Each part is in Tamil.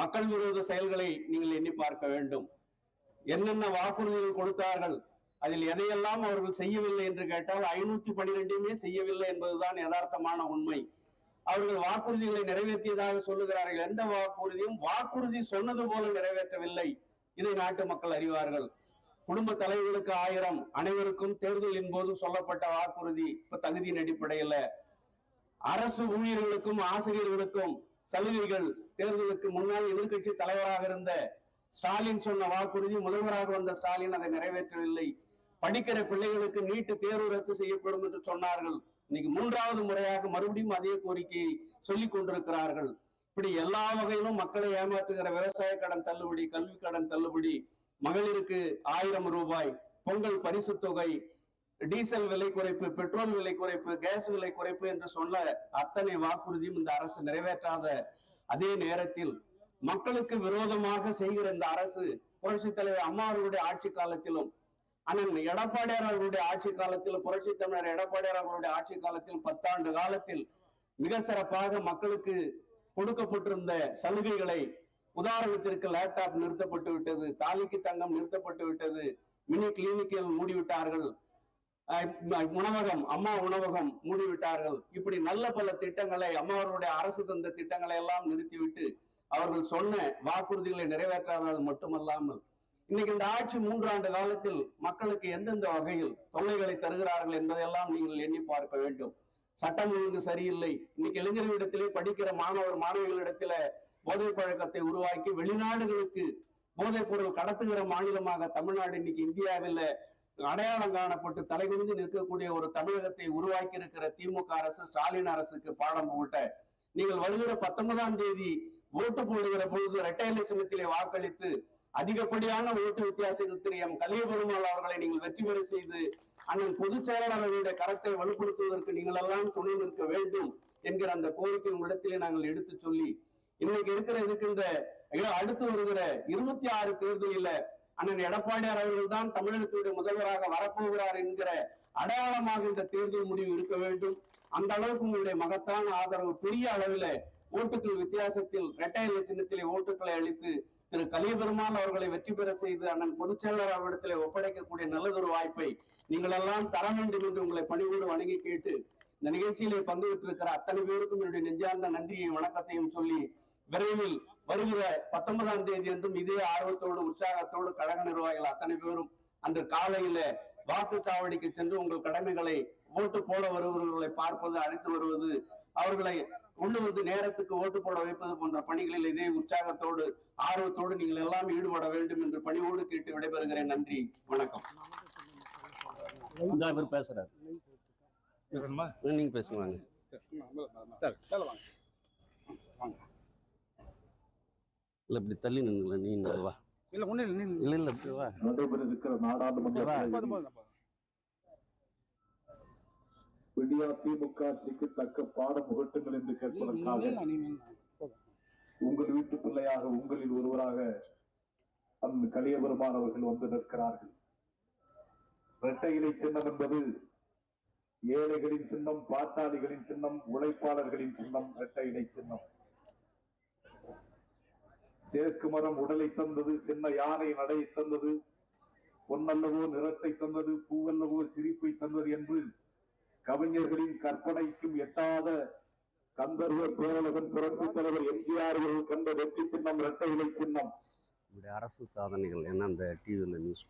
மக்கள் விரோத செயல்களை நீங்கள் எண்ணி பார்க்க வேண்டும். என்னென்ன வாக்குறுதிகள் கொடுத்தார்கள் அதில் எதையெல்லாம் அவர்கள் செய்யவில்லை என்று கேட்டால் ஐநூத்தி பனிரெண்டுமே செய்யவில்லை என்பதுதான் யதார்த்தமான உண்மை. அவர்கள் வாக்குறுதிகளை நிறைவேற்றியதாக சொல்லுகிறார்கள். எந்த வாக்குறுதியும் வாக்குறுதி சொன்னது போல நிறைவேற்றவில்லை. இதை நாட்டு மக்கள் அறிவார்கள். குடும்ப தலைவர்களுக்கு ஆயிரம் அனைவருக்கும் தேர்தலின் போது சொல்லப்பட்ட வாக்குறுதி இப்ப தகுதியின் அடிப்படையில. அரசு ஊழியர்களுக்கும் ஆசிரியர்களுக்கும் சலுகைகள். தேர்தலுக்கு முன்னால் எதிர்க்கட்சி தலைவராக இருந்த ஸ்டாலின் சொன்ன வாக்குறுதி முதல்வராக வந்த ஸ்டாலின் அதை நிறைவேற்றவில்லை. படிக்கிற பிள்ளைகளுக்கு நீட்டு தேர்வு ரத்து செய்யப்படும் என்று சொன்னார்கள். இன்னைக்கு மூன்றாவது முறையாக மறுபடியும் அதே கோரிக்கையை சொல்லிக் கொண்டிருக்கிறார்கள். இப்படி எல்லா வகையிலும் மக்களை ஏமாற்றுகிற விவசாய கடன் தள்ளுபடி கல்வி கடன் தள்ளுபடி மகளிருக்கு ஆயிரம் ரூபாய் பொங்கல் பரிசு தொகை டீசல் விலை குறைப்பு பெட்ரோல் விலை குறைப்பு கேஸ் விலை குறைப்பு என்று சொன்ன அத்தனை வாக்குறுதியும் இந்த அரசு நிறைவேற்றாத அதே நேரத்தில் மக்களுக்கு விரோதமாக செய்கிற இந்த அரசு புரட்சி தலைவர் அம்மா அவர்களுடைய ஆட்சி காலத்திலும் அண்ணன் எடப்பாடியார் அவர்களுடைய ஆட்சி காலத்தில் புரட்சி தமிழர் எடப்பாடியார் அவர்களுடைய ஆட்சி காலத்தில் பத்தாண்டு காலத்தில் மிக சிறப்பாக மக்களுக்கு கொடுக்கப்பட்டிருந்த சலுகைகளை உதாரணத்திற்கு லேப்டாப் நிறுத்தப்பட்டு விட்டது தாலிக்கு தங்கம் நிறுத்தப்பட்டு விட்டது மினி கிளினிக்கில் மூடிவிட்டார்கள். உணவகம் அம்மா உணவகம் மூடிவிட்டார்கள். இப்படி நல்ல பல திட்டங்களை அம்மாவர்களுடைய அரசு தந்த திட்டங்களை எல்லாம் நிறுத்திவிட்டு அவர்கள் சொன்ன வாக்குறுதிகளை நிறைவேற்றாதது மட்டுமல்லாமல் இன்னைக்கு இந்த ஆட்சி மூன்றாண்டு காலத்தில் மக்களுக்கு எந்தெந்த வகையில் தொல்லைகளை தருகிறார்கள் என்பதையெல்லாம் நீங்கள் எண்ணி பார்க்க வேண்டும். சட்டம் ஒழுங்கு சரியில்லை. இன்னைக்கு இளைஞர்களிடத்திலே படிக்கிற மாணவர் மாணவிகளிடத்தில போதை பழக்கத்தை உருவாக்கி வெளிநாடுகளுக்கு போதைப் பொருள் கடத்துகிற மாநிலமாக தமிழ்நாடு இன்னைக்கு இந்தியாவில் அடையாளம் காணப்பட்டு தலைகுனிந்து நிற்கக்கூடிய ஒரு தமிழகத்தை உருவாக்கி இருக்கிற திமுக அரசு ஸ்டாலின் அரசுக்கு பாடம் போட்ட நீங்கள் வருகிற பத்தொன்பதாம் தேதி ஓட்டு போடுகிற பொழுது இரட்டை சின்னத்திலே வாக்களித்து அதிகப்படியான ஓட்டு வித்தியாசத்தில் திரு எம் கலியபெருமாள் அவர்களை நீங்கள் வெற்றி பெற செய்து அண்ணன் பொதுச் செயலாளர்களுடைய கரத்தை வலுப்படுத்துவதற்கு நீங்கள் எல்லாம் துணை நிற்க வேண்டும் என்கிற அந்த கோரிக்கை உங்களிடத்திலே நாங்கள் எடுத்து சொல்லி இன்னைக்கு இருக்கிற இதுக்கு இந்த அடுத்து வருகிற இருபத்தி ஆறு தேர்தலில் அண்ணன் எடப்பாடியார் அவர்கள் தான் தமிழகத்துடைய முதல்வராக வரப்போகிறார் என்கிற அடையாளமாக இந்த தேர்தல் முடிவு இருக்க வேண்டும். அந்த அளவுக்கு உங்களுடைய மகத்தான ஆதரவு பெரிய அளவில் ஓட்டுகள் வித்தியாசத்தில் இரட்டை சின்னத்திலே ஓட்டுகளை அளித்து திரு கலியபெருமாள் அவர்களை வெற்றி பெற செய்து அண்ணன் பொதுச் செயலாளர் அவரிடத்திலே ஒப்படைக்கக்கூடிய நல்லதொரு வாய்ப்பை நீங்கள் எல்லாம் தர வேண்டும் என்று உங்களை பணிவோடு வணங்கி கேட்டு இந்த நிகழ்ச்சியிலே பங்கு பெற்றிருக்கிற அத்தனை பேருக்கும் என்னுடைய நெஞ்சார்ந்த நன்றியையும் வணக்கத்தையும் சொல்லி விரைவில் வருகிற பத்தொன்பதாம் தேதி என்றும் இதே ஆர்வத்தோடு உற்சாகத்தோடு கழக நிர்வாகிகள் அத்தனை பேரும் அன்று காலையில வாக்குச்சாவடிக்கு சென்று உங்கள் கடமைகளை ஓட்டு போட வருபவர்களை பார்ப்பது அழைத்து வருவது அவர்களை கொண்டு வந்து நேரத்துக்கு ஓட்டு போட வைப்பது போன்ற பணிகளில் இதே உற்சாகத்தோடு ஆர்வத்தோடு நீங்கள் எல்லாம் ஈடுபட வேண்டும் என்று பணிவோடு கேட்டு விடைபெறுகிறேன். நன்றி. வணக்கம். இந்த இவர் பேசுறாரு. நீங்க பேசுவாங்க சார். மேல வாங்க வாங்க. இல்ல இப்படி தள்ளி நின்னுங்கள நீ வா. இல்ல ஒண்ணு இல்ல இல்ல இல்ல இப்படி வா. நடைபெற இருக்கிற நாடாளுமன்ற. விடியா திமுக ஆட்சிக்கு தக்க பாடம் புகட்டுங்கள் என்று கேட்பதற்காக. உங்கள் வீட்டு பிள்ளையாக உங்களில் ஒருவராக அந்த கலியபெருமான் அவர்கள் வந்து நிற்கிறார்கள். இரட்டை இலை சின்னம் என்பது ஏழைகளின் சின்னம் பாட்டாளிகளின் சின்னம் உழைப்பாளர்களின் சின்னம் இரட்டை இலை சின்னம். தேக்கு மரம் உடலை தந்தது சின்ன யானை நடை தந்தது பொன்னல்லவோ நிறத்தை தந்தது பூவல்லவோ சிரிப்பை தந்தது என்று கவிஞர்களின் கற்பனைக்கும் எட்டாத கந்தர்வர் பேரழகன் புரட்சி தலைவர் எம்ஜிஆர் அவர்கள் கண்ட வெற்றி சின்னம் இரட்டை இலை சின்னம் இப்படி அரசு சாதனைகள் என்ன அந்த டிவில நியூஸ்.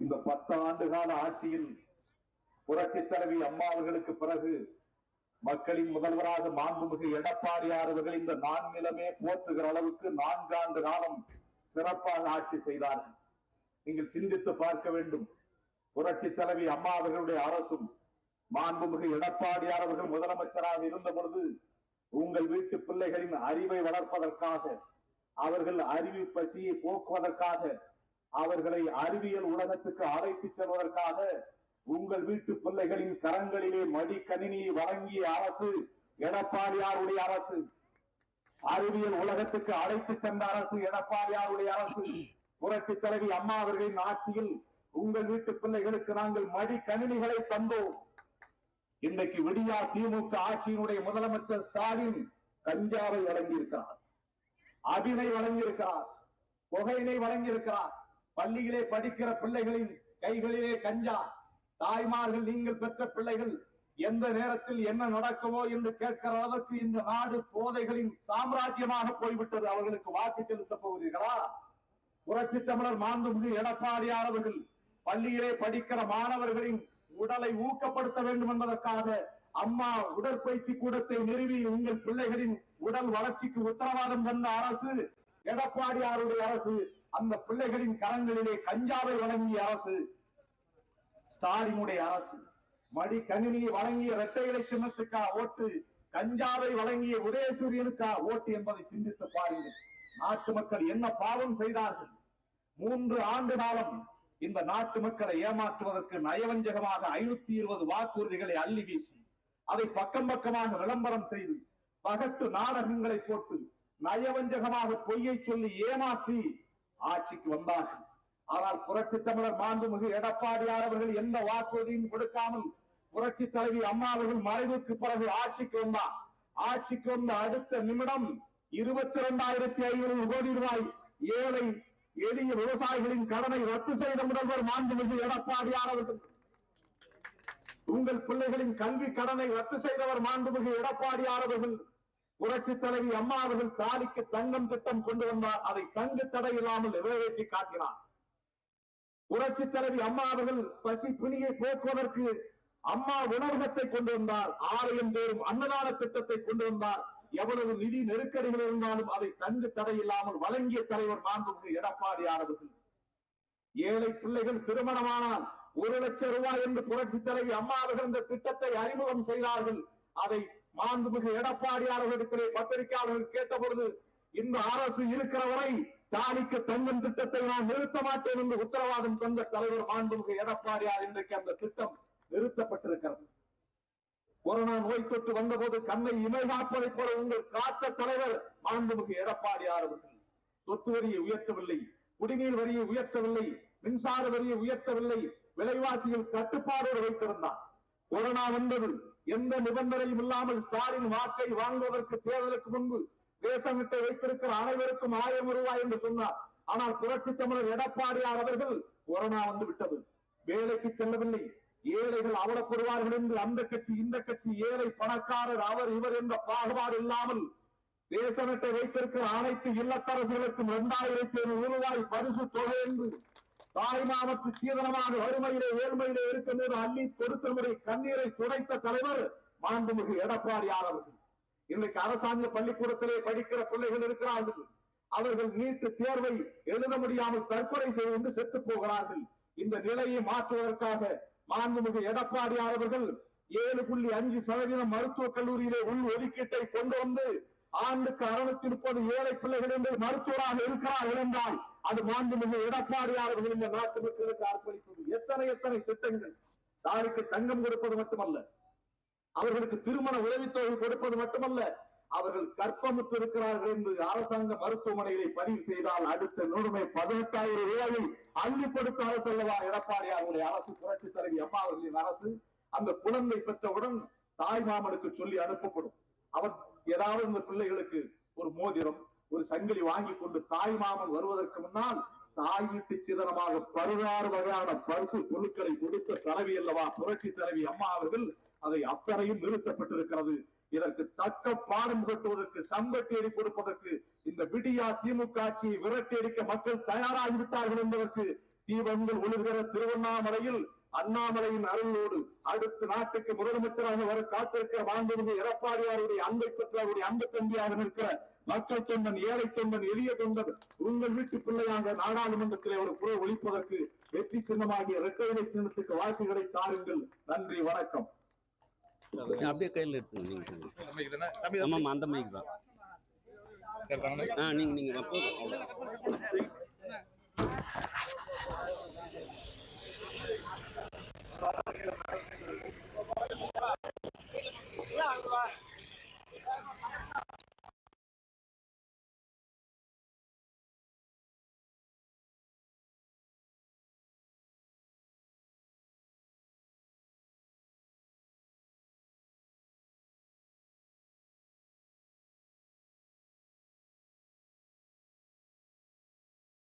இந்த பத்து ஆண்டு கால ஆட்சியில் புரட்சி தலைவி அம்மா அவர்களுக்கு பிறகு மக்களின் முதல்வராக மாண்புமிகு எடப்பாடியார் அவர்கள் இந்த நான்கிலமே போற்றுகிற அளவுக்கு நான்காண்டு காலம் சிறப்பாக ஆட்சி செய்தார்கள். நீங்கள் சிந்தித்து பார்க்க வேண்டும். புரட்சி தலைவி அம்மா அவர்களுடைய அரசும் மாண்புமிகு எடப்பாடியார் அவர்கள் முதலமைச்சராக இருந்த பொழுது உங்கள் வீட்டு பிள்ளைகளின் அறிவை வளர்ப்பதற்காக அவர்கள் அறிவு பசியை போக்குவதற்காக அவர்களை அறிவியல் உலகத்துக்கு அழைத்துச் செல்வதற்காக உங்கள் வீட்டு பிள்ளைகளின் கரங்களிலே மடிக்கணினியை வழங்கிய அரசு எடப்பாடியாருடைய அரசு அறிவியல் உலகத்துக்கு அழைத்து சென்ற அரசு எடப்பாடியாருடைய அரசு. புரட்சி தலைவி அம்மா அவர்களின் ஆட்சியில் உங்கள் வீட்டு பிள்ளைகளுக்கு நாங்கள் மடிக்கணினிகளை தந்தோம். இன்றைக்கு விடியா திமுக ஆட்சியினுடைய முதலமைச்சர் ஸ்டாலின் கஞ்சாவை வழங்கியிருக்கிறார் அபினை வழங்கியிருக்கிறார் புகையினை வழங்கியிருக்கிறார். பள்ளியிலே படிக்கிற பிள்ளைகளின் கைகளிலே கஞ்சா தாய்மார்கள் நீங்கள் பெற்ற பிள்ளைகள் எந்த நேரத்தில் என்ன நடக்குமோ என்று கேட்கிற அளவுக்கு இந்த நாடு போதைகளின் சாம்ராஜ்யமாக போய்விட்டது. அவர்களுக்கு வாக்கு செலுத்த போகிறீர்களா? புரட்சி தமிழர் மாண்புமிகு எடப்பாடியார் அவர்கள் பள்ளியிலே படிக்கிற மாணவர்களின் உடலை ஊக்கப்படுத்த வேண்டும் என்பதற்காக அம்மா உடற்பயிற்சி கூடத்தை நிறுவி உங்கள் பிள்ளைகளின் உடல் வளர்ச்சிக்கு உத்தரவாதம் தந்த அரசு எடப்பாடியாருடைய அரசு அந்த பிள்ளைகளின் கரங்களிலே கஞ்சாவை வழங்கிய அரசு ஸ்டாலினுடைய அரசு. மடி கணினியை வழங்கிய இரட்டை இலை சின்னத்துக்கா ஓட்டு கஞ்சாவை வழங்கிய உதயசூரியனுக்கா ஓட்டு என்பதை சிந்தித்து பாருங்கள். நாட்டு மக்கள் என்ன பாவம் செய்தார்கள்? மூன்று ஆண்டு காலம் இந்த நாட்டு மக்களை ஏமாற்றுவதற்கு நயவஞ்சகமாக ஐநூத்தி இருபது வாக்குறுதிகளை அள்ளி வீசி அதை பக்கம் பக்கமாக விளம்பரம் செய்து பகட்டு நாடகங்களை போட்டு நயவஞ்சகமாக பொய்யை சொல்லி ஏமாற்றி ஆட்சிக்கு வந்தார்கள். ஆனால் புரட்சி தமிழர் மாண்புமிகு எடப்பாடியார் அவர்கள் எந்த வாக்குறுதியும் கொடுக்காமல் புரட்சி தலைவி அம்மா அவர்கள் மறைவுக்கு பிறகு ஆட்சிக்கு வந்தார். ஆட்சிக்கு வந்த அடுத்த நிமிடம் இருபத்தி இரண்டாயிரத்தி ஐநூறு கோடி ரூபாய் ஏழை எளிய விவசாயிகளின் கடனை ரத்து செய்த முதல்வர் மாண்புமிகு எடப்பாடியார் அவர்கள். உங்கள் பிள்ளைகளின் கல்வி கடனை ரத்து செய்தவர் மாண்புமிகு எடப்பாடியார் அவர்கள். புரட்சி தலைவி அம்மா அவர்கள் தாலிக்கு தங்கம் திட்டம் கொண்டு வந்தார். அதை தங்கு தடை இல்லாமல் நிறைவேற்றி காட்டினார். புரட்சி தலைவி அம்மா அவர்கள் பசி துணியை போக்குவதற்கு அம்மா உணவகத்தை கொண்டு வந்தார். ஆலயம் தோறும் அன்னதான திட்டத்தை கொண்டு வந்தார். எவ்வளவு நிதி நெருக்கடிகள் இருந்தாலும் அதை தங்கு தடை இல்லாமல் வழங்கிய தலைவர் மாண்புமிகு எடப்பாடியார் அவர்கள். ஏழை பிள்ளைகள் திருமணமானால் ஒரு லட்சம் ரூபாய் என்று புரட்சி தலைவி அம்மா அவர்கள் இந்த திட்டத்தை அறிமுகம் செய்தார்கள். அதை மாண்புமிகு எடப்பாடியார் அவர்களிடத்திலே பத்திரிகையாளர்கள் கேட்ட பொழுது இந்த அரசு இருக்கிற வரை தாலிக்கு தங்கும் திட்டத்தை நான் நிறுத்த மாட்டேன் என்று உத்தரவாதம் தந்த தலைவர் மாண்புமிகு எடப்பாடியார் இன்றைக்கு அந்த திட்டம் நிறுத்தப்பட்டிருக்கிறது. கொரோனா நோய் தொற்று வந்தபோது கண்ணை இமை காப்பதைப் போல உங்கள் காத்த தலைவர் மாண்புமிகு எடப்பாடியார் அவர்கள். சொத்து வரியை உயர்த்தவில்லை குடிநீர் வரியை உயர்த்தவில்லை மின்சார வரியை உயர்த்தவில்லை விலைவாசியில் கட்டுப்பாடோடு வைத்திருந்தார். கொரோனா வந்தது எந்த நிபந்தனையும் இல்லாமல் ஸ்டாலின் வாக்கை வாங்குவதற்கு தேர்தலுக்கு முன்பு தேசமிட்டை வைத்திருக்கிற அனைவருக்கும் ஆயிரம் ரூபாய் என்று சொன்னார். ஆனால் புரட்சி தமிழர் எடப்பாடியார் அவர்கள் கொரோனா வந்து விட்டது. வேலைக்கு செல்லவில்லை. ஏழைகள் அவலப்படுவார்கள் என்று அந்த கட்சி இந்த கட்சி ஏழை பணக்காரர் அவர் இவர் என்ற பாகுபாடு இல்லாமல் தேசமிட்டை வைத்திருக்கிற அனைத்து இல்லத்தரசுகளுக்கும் இரண்டாயிரத்தி ஐநூறு ரூபாய் பரிசு தொகை என்று தாய்மாமத்து சீதனமான வறுமையிலே ஏழ்மையிலே இருக்கும்போது அள்ளி கொடுத்த முறை கண்ணீரை துடைத்த தலைவர் மாண்புமிகு எடப்பாடியார் அவர்கள். இன்றைக்கு அரசாங்க பள்ளிக்கூடத்திலே படிக்கிற பிள்ளைகள் இருக்கிறார்கள். அவர்கள் நீட்டு தேர்வை எழுத முடியாமல் தற்கொலை செய்து கொண்டு செத்து போகிறார்கள். இந்த நிலையை மாற்றுவதற்காக மாண்புமிகு எடப்பாடி அவர்கள் ஏழு புள்ளி அஞ்சு சதவீதம் மருத்துவக் கல்லூரியிலே உள் ஒதுக்கீட்டை கொண்டு வந்து ஆண்டுக்கு அறுநூத்தி முப்பது ஏழை பிள்ளைகள் என்று மருத்துவராக இருக்கிறார்கள் என்றால் அது மாண்புமிகு எடப்பாடி அவர்கள் இந்த நாட்டு மக்களுக்கு அர்ப்பணிப்பது. எத்தனை எத்தனை திட்டங்கள்? தாய்க்கு தங்கம் கொடுப்பது மட்டுமல்ல. அவர்களுக்கு திருமண உதவித்தொகை கொடுப்பது மட்டுமல்ல அவர்கள் கற்பமுற்று இருக்கிறார்கள் என்று அரசாங்க மருத்துவமனைகளை பதிவு செய்தால் அடுத்த நூறுமை பதினெட்டாயிரம் ரூபாயை அள்ளி கொடுத்த அரசு அல்லவா? எடப்பாடியாருடைய அரசு புரட்சி தலைவி அம்மா அவர்களின் அரசு அந்த குழந்தை பெற்றவுடன் தாய் மாமனுக்கு சொல்லி அனுப்பப்படும். அவர் ஏதாவது இந்த பிள்ளைகளுக்கு ஒரு மோதிரம் ஒரு சங்கிலி வாங்கி கொண்டு தாய் மாமன் வருவதற்கு முன்னால் தாய் வீட்டு சிதறமாக பதினாறு வகையான பரிசு பொருட்களை கொடுத்த தலைவி அல்லவா? புரட்சி தலைவி அம்மா அவர்கள் அதை அத்தனையும் நிறுத்தப்பட்டிருக்கிறது. இதற்கு தக்க பாடம் கட்டுவதற்கு சம்பட்டேறி கொடுப்பதற்கு இந்த விடியா திமுக ஆட்சியை விரட்டியடிக்க மக்கள் தயாராகிவிட்டார்கள் என்பதற்கு தீபங்கள் ஒழுகிற திருவண்ணாமலையில் அண்ணாமலையின் அருளோடு அடுத்த நாட்டுக்கு முதலமைச்சராக வர காத்திருக்கிற மாண்புமிகு எடப்பாடியாருடைய அன்பை பெற்ற அவருடைய அன்பு தம்பியாக நிற்கிற மக்கள் தொண்டன் ஏழை தொண்டன் எளிய தொண்டன் உங்கள் வீட்டு பிள்ளையாக நாடாளுமன்றத்திலே ஒரு குரல் ஒழிப்பதற்கு வெற்றி சின்னமாகிய இரட்டை சின்னத்துக்கு வாழ்த்துக்களை தாருங்கள். நன்றி வணக்கம். அப்படியே கையில் எடுத்துங்க. ஆமாம் அந்த மைக் தான்? ஆ நீங்க நீங்க போதும் அவ்வளவுதான்.